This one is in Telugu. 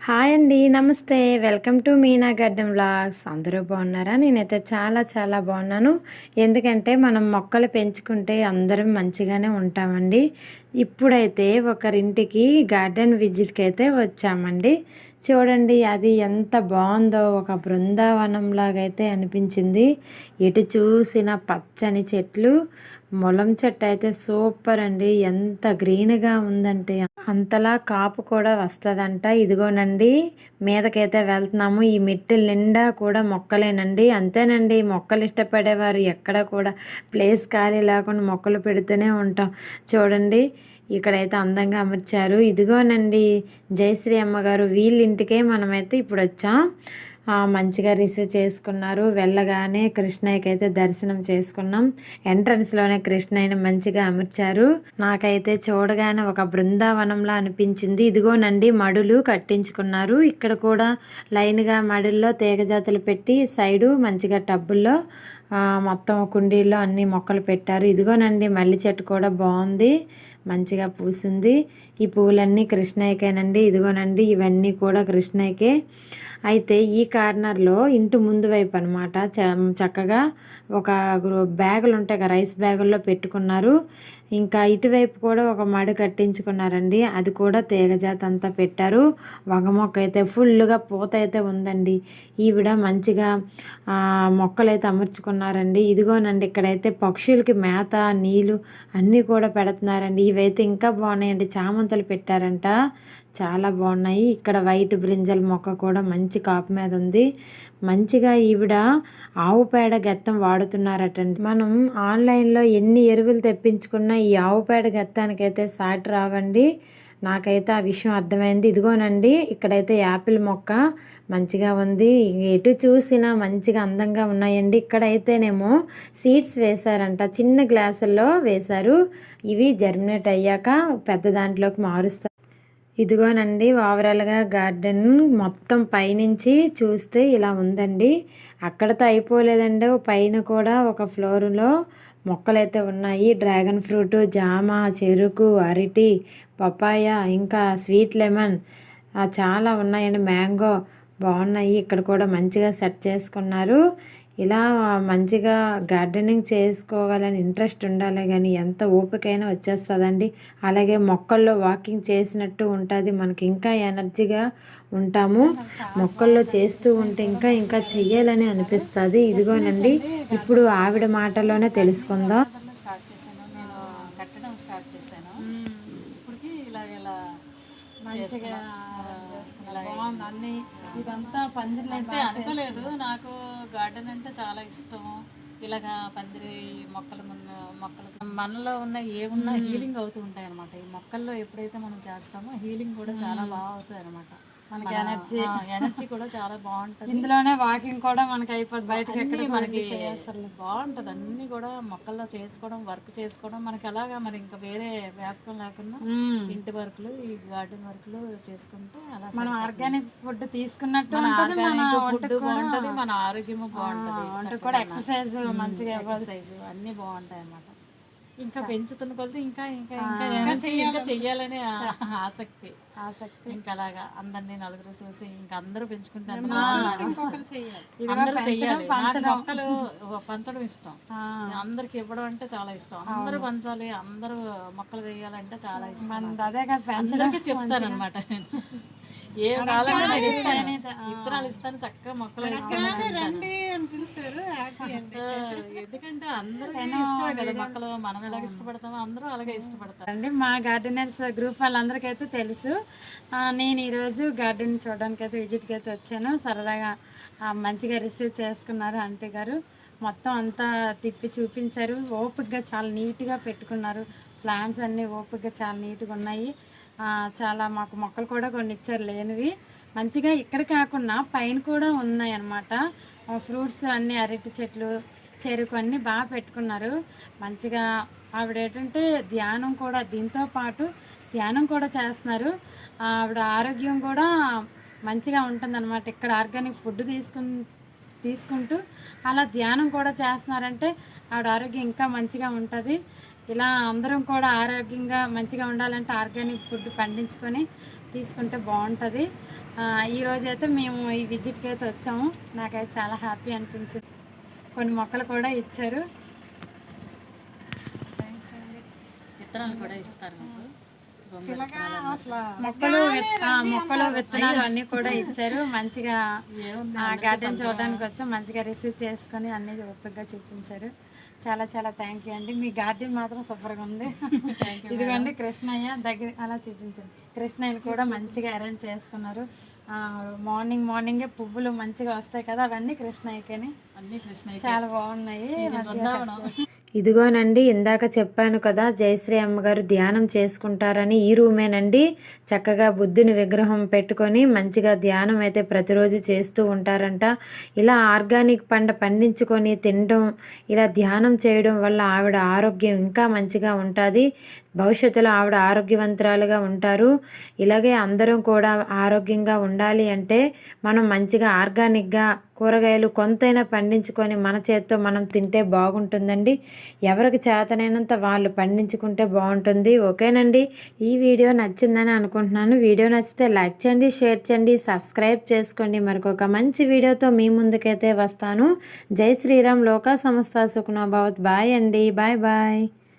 హాయ్ అండి నమస్తే. వెల్కమ్ టు మీనా గడ్డం వ్లాగ్స్. అందరూ బాగున్నారా? నేనైతే చాలా చాలా బాగున్నాను. ఎందుకంటే మనం మొక్కలు పెంచుకుంటే అందరం మంచిగానే ఉంటామండి. ఇప్పుడైతే ఒకరింటికి గార్డెన్ విజిట్కి అయితే వచ్చామండి. చూడండి అది ఎంత బాగుందో. ఒక బృందావనంలాగైతే అనిపించింది. ఎటు చూసిన పచ్చని చెట్లు. మొలం చెట్టు అయితే సూపర్ అండి. ఎంత గ్రీన్గా ఉందంటే అంతలా కాపు కూడా వస్తుందంట. ఇదిగోనండి మీదకైతే వెళ్తున్నాము. ఈ మెట్టు నిండా కూడా మొక్కలేనండి. అంతేనండి మొక్కలు ఇష్టపడేవారు ఎక్కడ కూడా ప్లేస్ ఖాళీ లేకుండా మొక్కలు పెడుతూనే ఉంటాం. చూడండి ఇక్కడైతే అందంగా అమర్చారు. ఇదిగోనండి జయశ్రీ అమ్మగారు వీళ్ళ ఇంటికే మనమైతే ఇప్పుడు వచ్చాం మంచిగా రిసీవ్ చేసుకున్నారు. వెళ్ళగానే కృష్ణయ్యకి అయితే దర్శనం చేసుకున్నాం. ఎంట్రన్స్లోనే కృష్ణయ్యని మంచిగా అమర్చారు. నాకైతే చూడగానే ఒక బృందావనంలా అనిపించింది. ఇదిగోనండి మడులు కట్టించుకున్నారు. ఇక్కడ కూడా లైన్గా మడుల్లో తీగజాతులు పెట్టి సైడు మంచిగా టబ్బుల్లో మొత్తం కుండీల్లో అన్ని మొక్కలు పెట్టారు. ఇదిగోనండి మల్లి చెట్టు కూడా బాగుంది. మంచిగా పూసింది. ఈ పువ్వులన్నీ కృష్ణయ్యకేనండి ఇదిగోనండి ఇవన్నీ కూడా కృష్ణయ్యకే. అయితే ఈ కార్నర్లో ఇంటి ముందు వైపు అనమాట చక్కగా ఒక బ్యాగులు ఉంటాయి కదా రైస్ బ్యాగుల్లో పెట్టుకున్నారు. ఇంకా ఇటువైపు కూడా ఒక మడి కట్టించుకున్నారండి అది కూడా తీగజాత అంతా పెట్టారు. వగ మొక్క అయితే ఫుల్గా పూత అయితే ఉందండి. ఈవిడ మంచిగా మొక్కలు అయితే అమర్చుకున్నారండి. ఇదిగోనండి ఇక్కడైతే పక్షులకి మేత నీళ్ళు అన్నీ కూడా పెడుతున్నారండి. ఇవైతే ఇంకా బాగున్నాయండి. చామంతులు పెట్టారంట. చాలా బాగున్నాయి. ఇక్కడ వైట్ బ్రింజల్ మొక్క కూడా మంచి కాపు మీద ఉంది. మంచిగా ఈవిడ ఆవు పేడ గెత్తం వాడుతున్నారటండి. మనం ఆన్లైన్లో ఎన్ని ఎరువులు తెప్పించుకున్నా ఈ ఆవు పేడ గెత్తానికైతే సాటి రావండి. నాకైతే ఆ విషయం అర్థమైంది. ఇదిగోనండి ఇక్కడైతే యాపిల్ మొక్క మంచిగా ఉంది. ఎటు చూసినా మంచిగా అందంగా ఉన్నాయండి. ఇక్కడైతేనేమో సీడ్స్ వేశారంట. చిన్న గ్లాసుల్లో వేశారు. ఇవి జర్మినేట్ అయ్యాక పెద్ద దాంట్లోకి మారుస్తారు ఇదిగోనండి ఓవరాల్గా గార్డెన్ మొత్తం పైనుంచి చూస్తే ఇలా ఉందండి. అక్కడతో అయిపోలేదండి. పైన కూడా ఒక ఫ్లోర్లో మొక్కలైతే ఉన్నాయి. డ్రాగన్ ఫ్రూట్ జామ చెరుకు అరటి పపాయ ఇంకా స్వీట్ లెమన్ చాలా ఉన్నాయండి. మ్యాంగో బాగున్నాయి. ఇక్కడ కూడా మంచిగా సెట్ చేసుకున్నారు. ఇలా మంచిగా గార్డెనింగ్ చేసుకోవాలని ఇంట్రెస్ట్ ఉండాలి కానీ ఎంత ఓపికైనా వచ్చేస్తుందండి. అలాగే మొక్కల్లో వాకింగ్ చేసినట్టు ఉంటుంది. మనకి ఇంకా ఎనర్జీగా ఉంటాము. మొక్కల్లో చేస్తూ ఉంటే ఇంకా ఇంకా చెయ్యాలని అనిపిస్తుంది. ఇదిగోనండి ఇప్పుడు ఆవిడ మాటలోనే తెలుసుకుందాం. అన్ని ఇదంతా పందిరి అంటే అనుకోలేదు. నాకు గార్డెన్ అంటే చాలా ఇష్టం ఇలాగా పందిరి మొక్కల ముందు మొక్కలు మనలో ఉన్న ఏమున్నా హీలింగ్ అవుతూ ఉంటాయి అనమాట ఈ మొక్కల్లో ఎప్పుడైతే మనం చేస్తామో హీలింగ్ కూడా చాలా బాగా అవుతుంది అనమాట మనకి ఎనర్జీ. ఎనర్జీ కూడా చాలా బాగుంటుంది. ఇందులోనే వాకింగ్ కూడా మనకి అయిపోతుంది బయటకి ఎక్కడ మనకి అసలు బాగుంటది. అన్ని కూడా మొక్కల్లో చేసుకోవడం వర్క్ చేసుకోవడం. మనకి అలాగా మరి ఇంకా వేరే వ్యాపకం లేకుండా ఇంటి వర్క్లు ఈ గార్డెన్ వర్క్లు చేసుకుంటే అలా మనం ఆర్గానిక్ ఫుడ్ తీసుకున్నట్టు ఫుడ్ బాగుంటది మన ఆరోగ్యం బాగుంటది. కూడా ఎక్సర్సైజ్ మంచిగా ఎక్సర్సైజ్ అన్ని బాగుంటాయి అన్నమాట ఇంకా పెంచుతున్న కొద్ది ఇంకా ఇంకా ఇంకా ఇంకా చెయ్యాలనే ఆసక్తి. ఆసక్తి. ఇంకా అలాగా అందరినీ నలుగురు చూసి ఇంకా అందరూ పెంచుకుంటే అందరూ చెయ్యాలి. మొక్కలు పంచడం ఇష్టం. అందరికి ఇవ్వడం అంటే చాలా ఇష్టం. అందరూ పంచాలి అందరూ మొక్కలు వేయాలంటే చాలా ఇష్టం అదే కదా పెంచడానికి చెప్తాను అనమాట నేను. ఏ కాలంలో నేను ఇస్తాను. విత్తనాలు ఇస్తాను. చక్కగా మొక్కలు ఎందుకంటే అందరూ ఇష్టమే కదా మొక్కలు. మనం ఎలాగ ఇష్టపడతామో అందరూ అలాగే ఇష్టపడతారు. అండి మా గార్డెనర్స్ గ్రూప్ వాళ్ళందరికీ అయితే తెలుసు. నేను ఈరోజు గార్డెన్ చూడడానికి అయితే విజిట్కి అయితే వచ్చాను. సరదాగా మంచిగా రిసీవ్ చేసుకున్నారు ఆంటీ గారు. మొత్తం అంతా తిప్పి చూపించారు. ఓపికగా చాలా నీట్గా పెట్టుకున్నారు. ప్లాంట్స్ అన్నీ ఓపికగా చాలా నీట్గా ఉన్నాయి. చాలా మాకు మొక్కలు కూడా కొన్ని ఇచ్చారు లేనివి. మంచిగా ఇక్కడ కాకుండా పైన కూడా ఉన్నాయి అన్నమాట ఫ్రూట్స్ అన్నీ అరటి చెట్లు చెరుకు అన్నీ బాగా పెట్టుకున్నారు. మంచిగా ఆవిడ ఏంటంటే ధ్యానం కూడా దీంతో పాటు ధ్యానం కూడా చేస్తున్నారు. ఆవిడ ఆరోగ్యం కూడా మంచిగా ఉంటుందన్నమాట. ఇక్కడ ఆర్గానిక్ ఫుడ్ తీసుకుని తీసుకుంటూ అలా ధ్యానం కూడా చేస్తున్నారంటే ఆవిడ ఆరోగ్యం ఇంకా మంచిగా ఉంటుంది. ఇలా అందరం కూడా ఆరోగ్యంగా మంచిగా ఉండాలంటే ఆర్గానిక్ ఫుడ్ పండించుకొని తీసుకుంటే బాగుంటుంది. ఈ రోజు అయితే మేము ఈ విజిట్కి అయితే వచ్చాము. నాకైతే చాలా హ్యాపీ అనిపించింది. కొన్ని మొక్కలు కూడా ఇచ్చారు. విత్తనాలు కూడా ఇస్తారు మొక్కలు మొక్కలు విత్తనాలు అన్నీ కూడా ఇచ్చారు. మంచిగా గార్డెన్ చూడడానికి వచ్చాం. మంచిగా రిసీవ్ చేసుకొని అన్ని ఓపికగా చూపించారు. చాలా చాలా థ్యాంక్ యూ అండి. మీ గార్డెన్ మాత్రం సూపర్గా ఉంది. ఇదిగోండి కృష్ణయ్య దగ్గర అలా చూపించండి. కృష్ణయ్యని కూడా మంచిగా అరేంజ్ చేసుకున్నారు. ఆ, మార్నింగ్ మార్నింగే పువ్వులు మంచిగా వస్తాయి కదా అవన్నీ కృష్ణయ్యకని. అన్ని కృష్ణ చాలా బాగున్నాయి. ఇదిగోనండి ఇందాక చెప్పాను కదా జయశ్రీ అమ్మగారు ధ్యానం చేసుకుంటారని ఈ రూమేనండి. చక్కగా బుద్ధుని విగ్రహం పెట్టుకొని మంచిగా ధ్యానం అయితే ప్రతిరోజు చేస్తూ ఉంటారంట. ఇలా ఆర్గానిక్ పంట పండించుకొని తినడం ఇలా ధ్యానం చేయడం వల్ల ఆవిడ ఆరోగ్యం ఇంకా మంచిగా ఉంటుంది. భవిష్యత్తులో ఆవిడ ఆరోగ్యవంతురాలుగా ఉంటారు. ఇలాగే అందరం కూడా ఆరోగ్యంగా ఉండాలి అంటే మనం మంచిగా ఆర్గానిక్గా కూరగాయలు కొంతైనా పండించుకొని మన చేత్తో మనం తింటే బాగుంటుందండి. ఎవరికి చేతనైనంత వాళ్ళు పండించుకుంటే బాగుంటుంది. ఓకేనండి? ఈ వీడియో నచ్చిందని అనుకుంటున్నాను. వీడియో నచ్చితే లైక్ చేయండి షేర్ చేయండి సబ్స్క్రైబ్ చేసుకోండి. మరికొక మంచి వీడియోతో మీ ముందుకైతే వస్తాను. జై శ్రీరామ్ లోకా సంస్థ సుఖనోభవత్ బాయ్ అండి. Bye bye.